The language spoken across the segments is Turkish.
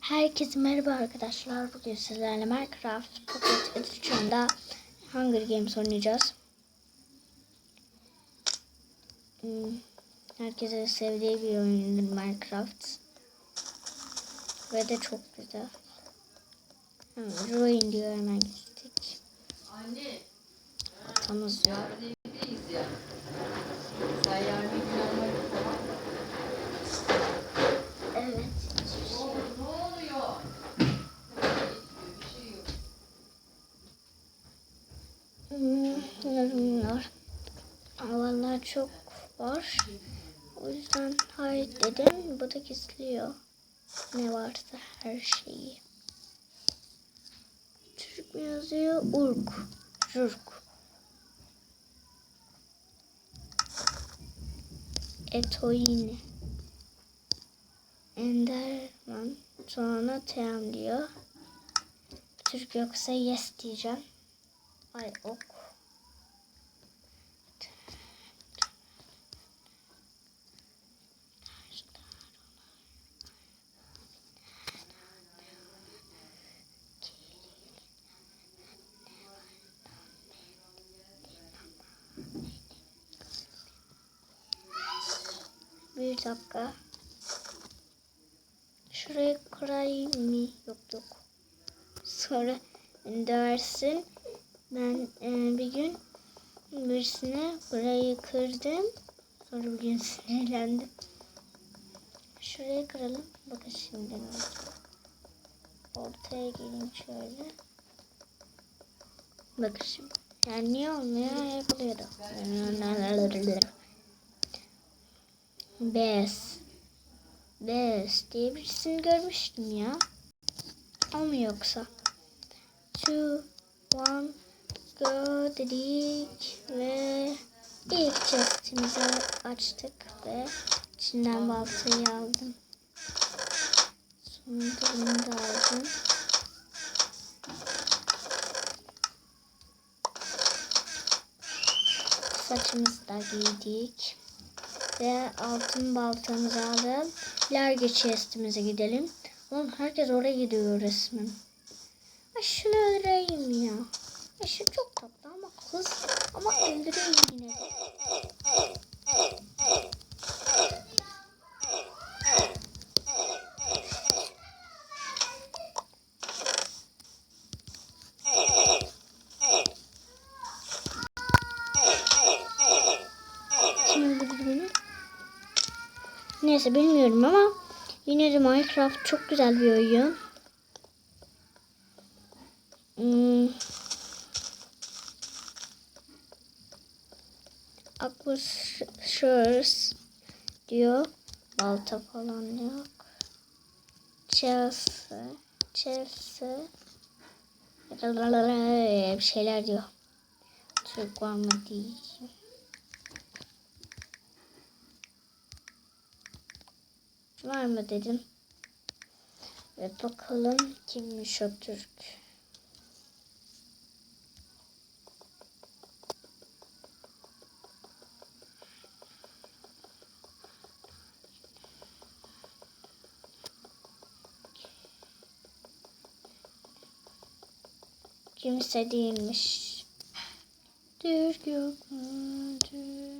Herkese merhaba arkadaşlar. Bugün sizlerle Minecraft Pocket Edition'da Hunger Games oynayacağız. Hmm, Herkese sevdiği bir oyundur Minecraft. Ve de çok güzel. Hemen ruin diyor hemen gittik. Anne, Atamız yok. neredeyiz ya? Sen yarın bir gün almayı tamam mı? Evet. Ne oluyor? Ne oluyor? Bir şey yok. Hmm, yorumlar. Vallahi çok var. O yüzden hayır dedim. Bu da gizliyor. Ne varsa her şeyi. Türk mü yazıyor? Urk. Jurk. Etoyine. Enderman. Sonra tem diyor. Türk yoksa yes diyeceğim. Ay ok. Bir dakika. Şuraya kırayım mı? Yok yok. Sonra dersin. Ben e, bir gün birisine burayı kırdım. Sonra bir gün sinirlendim. Şuraya kıralım. Bakın şimdi ne. Ortaya gelin şöyle. Bakın şimdi. Yani niye olmuyor? Yapılıyor da. Bes. Bes diye birisini görmüştüm ya. O mu yoksa? Two, one, go dedik ve ilk chestimizi açtık ve içinden baltayı aldım. Sonunda bunu da aldım. Saçımızı da giydik. Ve altın baltamızı alıp large chestimize gidelim. Oğlum herkes oraya gidiyor resmen. Ay şunu öldüreyim ya. Ay çok tatlı ama kız ama öldüreyim yine de. Kim öldürdü beni? Neyse bilmiyorum ama yine de Minecraft çok güzel bir oyun. Hmm. Aquashers diyor. Balta falan yok. Chelsea. Chelsea. Bir şeyler diyor. Türk var mı diyeceğim. Var mı dedim. Ve bakalım kimmiş o Türk. Kimse değilmiş. Türk yok mu? Türk,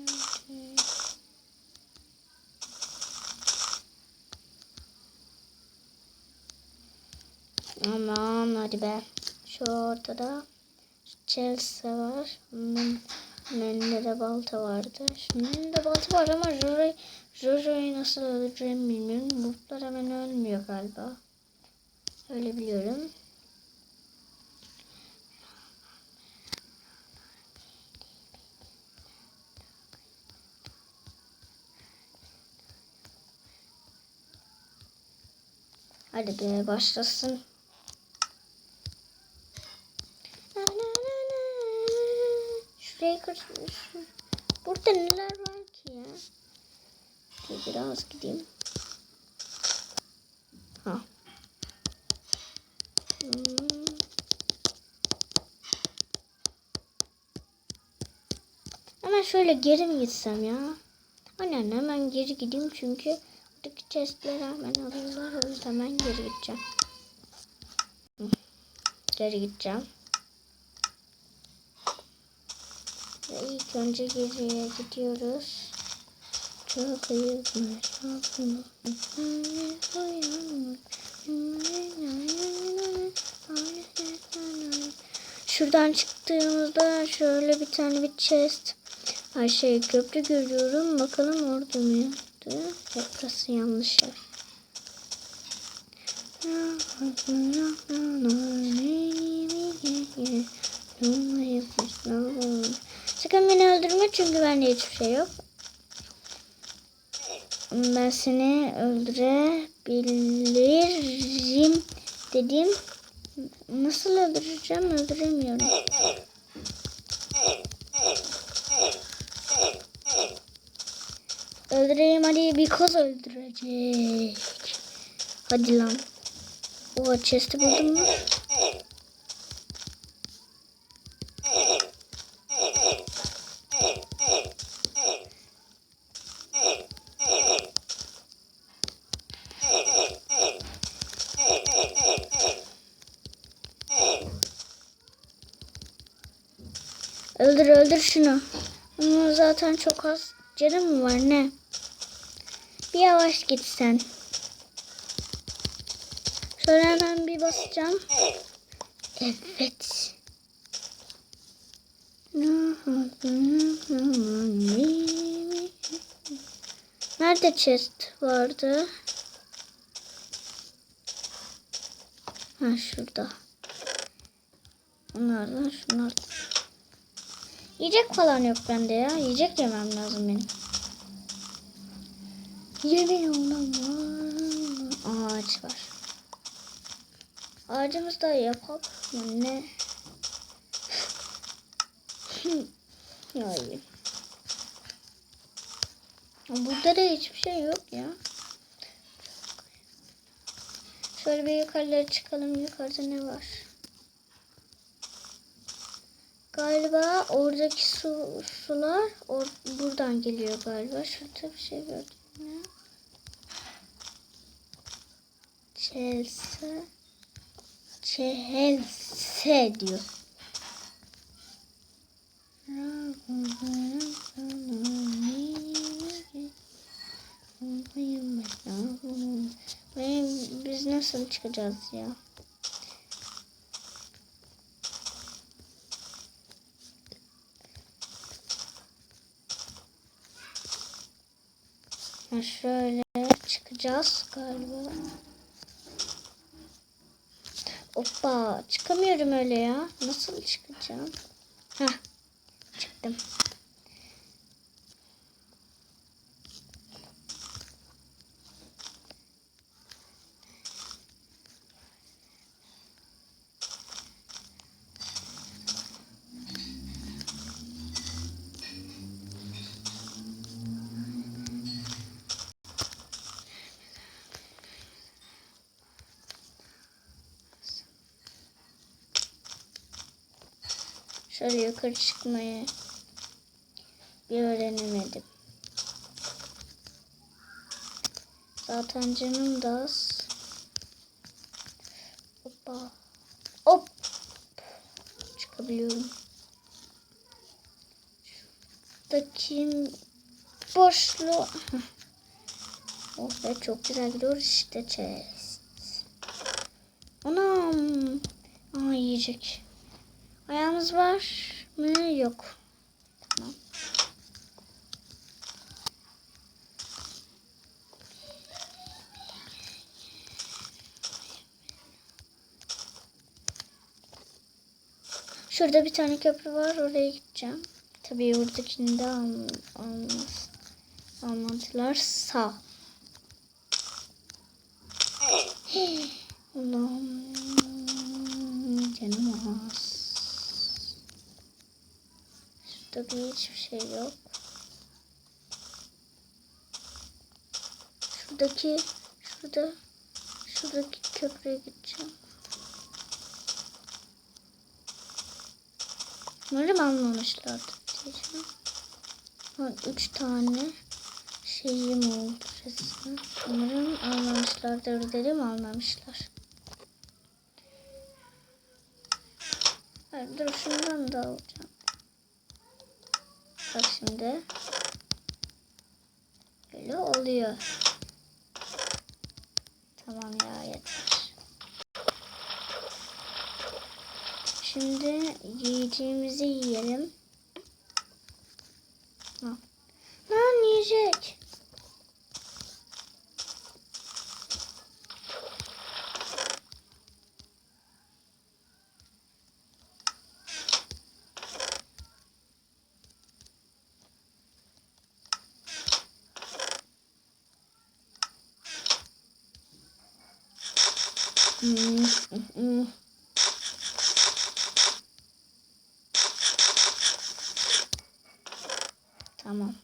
Aman hadi be. Şu ortada Chelsea var. Bunun önünde de balta vardı. Şunun önünde balta var ama Jojo, Jojo'yu nasıl öldüreceğimi bilmiyorum. Bulutlar hemen ölmüyor galiba. Öyle biliyorum. Hadi be başlasın. Şuraya şu- Burada neler var ki ya? Dur biraz gideyim. Ha. Hmm. Hemen şöyle geri mi gitsem ya? Aynen hemen geri gideyim çünkü buradaki chestleri hemen alıyorlar. O yüzden ben geri gideceğim. Geri gideceğim. Ve ilk önce geriye gidiyoruz. Çok ayıkmış. Şuradan çıktığımızda şöyle bir tane bir chest. Ay şey köprü görüyorum. Bakalım orada mıydı? Yok burası yanlış yer. Bende hiçbir şey yok. Ben seni öldürebilirim dedim. Nasıl öldüreceğim? Öldüremiyorum. Öldüreyim hadi bir kız öldürecek. Hadi lan. O chest'i buldun mu? Ama zaten çok az canım var ne? Bir yavaş git sen. Şöyle hemen bir basacağım. Evet. Nerede chest vardı? Ha şurada. Bunlardan şunlar. Yiyecek falan yok bende ya. Yiyecek yemem lazım benim. Olan var. Ağaç var. Ağacımız da yapalım mı ne? Hayır. Burada da hiçbir şey yok ya. Şöyle bir yukarılara çıkalım. Yukarıda ne var? Galiba oradaki su, sular or, buradan geliyor galiba. Şurada bir şey gördüm ya. Chelsea. Chelsea diyor. Biz nasıl çıkacağız ya? Şöyle çıkacağız galiba. Hoppa çıkamıyorum öyle ya. Nasıl çıkacağım? Hah çıktım. Şöyle yukarı çıkmayı bir öğrenemedim. Zaten canım da az. Hoppa. Hop. Çıkabiliyorum. Şuradaki boşluğu. Oh be çok güzel gidiyoruz işte chest. Anam. Aa yiyecek. Ayağımız var mı? Yok. Tamam. Şurada bir tane köprü var. Oraya gideceğim. Tabii oradakini de al, almaz, almadılarsa. Allah'ım canım az. Şurada bir hiçbir şey yok. Şuradaki şurada şuradaki köprüye gideceğim. Umarım almamışlardır diyeceğim. Ha, üç tane. şeyim oldu resmen. Umarım almamışlardır dedim almamışlar. Hayır, dur şundan da alacağım. Şimdi. Böyle oluyor. Tamam ya yeter. Şimdi yiyeceğimizi yiyelim. Ha. Lan yiyecek. Tamam.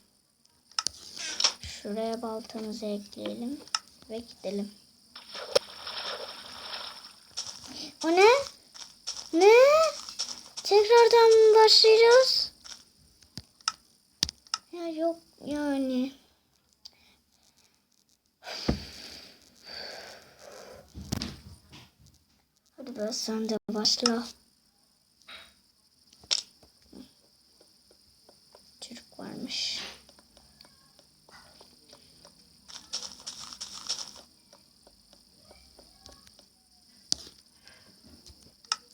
Şuraya baltamızı ekleyelim ve gidelim. O ne? Ne? Tekrardan başlayacağız? Ya yok yani. Be sen de başla. Çocuk varmış.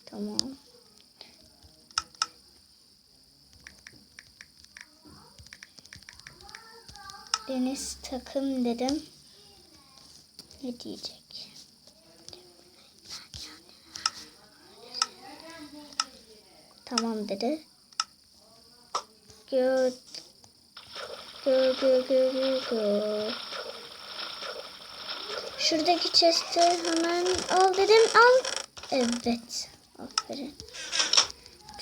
Tamam. Deniz takım dedim. Ne diyecek? Tamam dedi. Gö gö gö gö gö gö. Şuradaki chest'i hemen al dedim al. Evet. Aferin.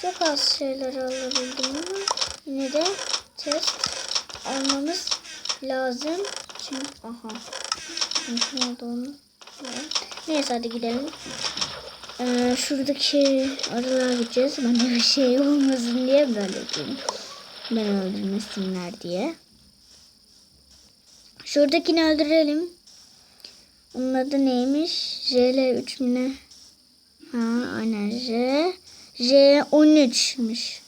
Çok az şeyler alabildim ama yine de test almamız lazım. Çünkü aha. Ne olduğunu. Neyse hadi gidelim. Ee, şuradaki aralığa gideceğiz. Bana bir şey olmasın diye böyle diyeyim. Ben öldürmesinler diye. Şuradakini öldürelim. Onun adı neymiş? JL3 mi ne? Ha aynen J. J13'müş.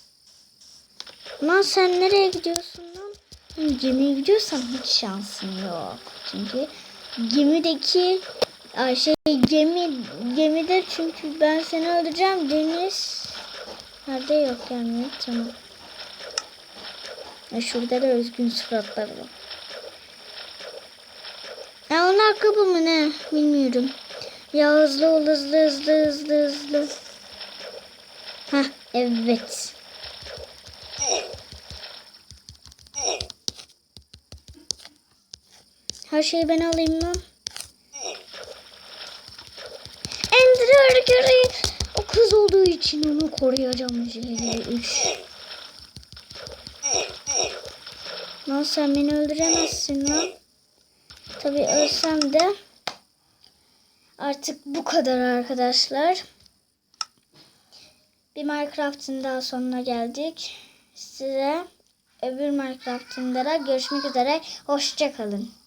Lan sen nereye gidiyorsun? Lan Gemiye gidiyorsan hiç şansın yok. Çünkü gemideki ay şey gemi gemide çünkü ben seni öldüreceğim Deniz. Nerede yok yani tamam. Ya şurada da özgün suratlar var. Ya onlar kapı mı ne? Bilmiyorum. Ya hızlı ol hızlı hızlı hızlı hızlı. Hah evet. Her şeyi ben alayım mı? Göre o kız olduğu için onu koruyacağım. Üç. Lan sen beni öldüremezsin lan. Tabii ölsem de artık bu kadar arkadaşlar. Bir Minecraft'ın daha sonuna geldik. Size öbür Minecraft'ında da görüşmek üzere. Hoşçakalın.